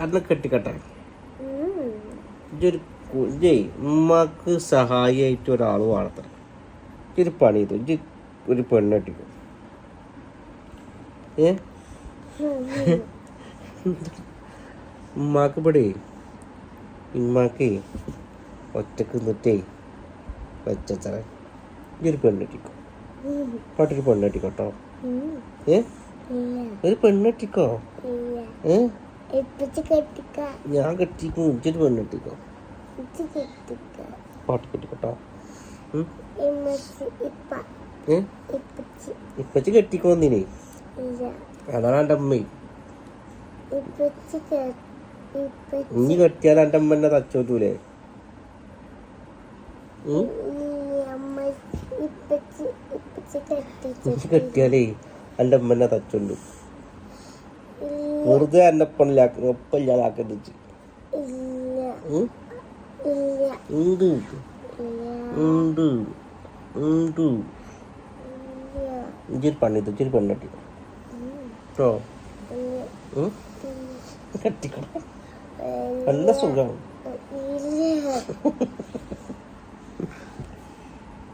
അന്നെ കെട്ടിക്കട്ടെ. ഇതൊരു ഇജേ ഉമ്മക്ക് സഹായിയായിട്ട് ഒരാൾ വളർത്തണം ഇതൊരു പണി ചെയ്തു. ഇജ് ഒരു പെണ്ണെട്ടിക്കും ഏ? ഉമ്മാക്ക് ഇവിടെ ഉമ്മാക്ക് ഒറ്റയ്ക്ക് നിന്നിട്ടേ വെച്ചത്ര ഇതൊരു പെണ്ണെട്ടിക്കോ ഉം. പാട്ടൊരു പെണ്ണെട്ടിക്കോട്ടോ ഉം. ഏ? ഒരു പെണ്ണെട്ടിക്കോ ഏ? കെട്ടിക്ക ഞാൻ കെട്ടിക്കും. ഉച്ചൊരു ഇപ്പച്ചി കെട്ടിക്ക. പാട്ട് കെട്ടിക്കോട്ടോ. ഇപ്പച്ചി. കെട്ടിക്കോന്നിനെ അതാണ് എന്റെ അമ്മ. ഇനി കെട്ടിയാൽ എന്റെ അമ്മ എന്നെ കെട്ടിച്ച കെട്ടിയാലേ എന്റെ അമ്മ എന്നെ തച്ചോണ്ടു. വെറുതെ എന്നെ ഒപ്പമില്ലാക്ക ഒപ്പമില്ലാതാക്കരുത് ഇജ്ജ്. ഇല്ല. ഇല്ല. ഉണ്ട്. ഇജ്ജൊരു പണിത് ഇച്ചിരി പെണ്ണട്ടി. കേട്ടോ? കെട്ടിക്കണം നല്ല സുഖമാണ്.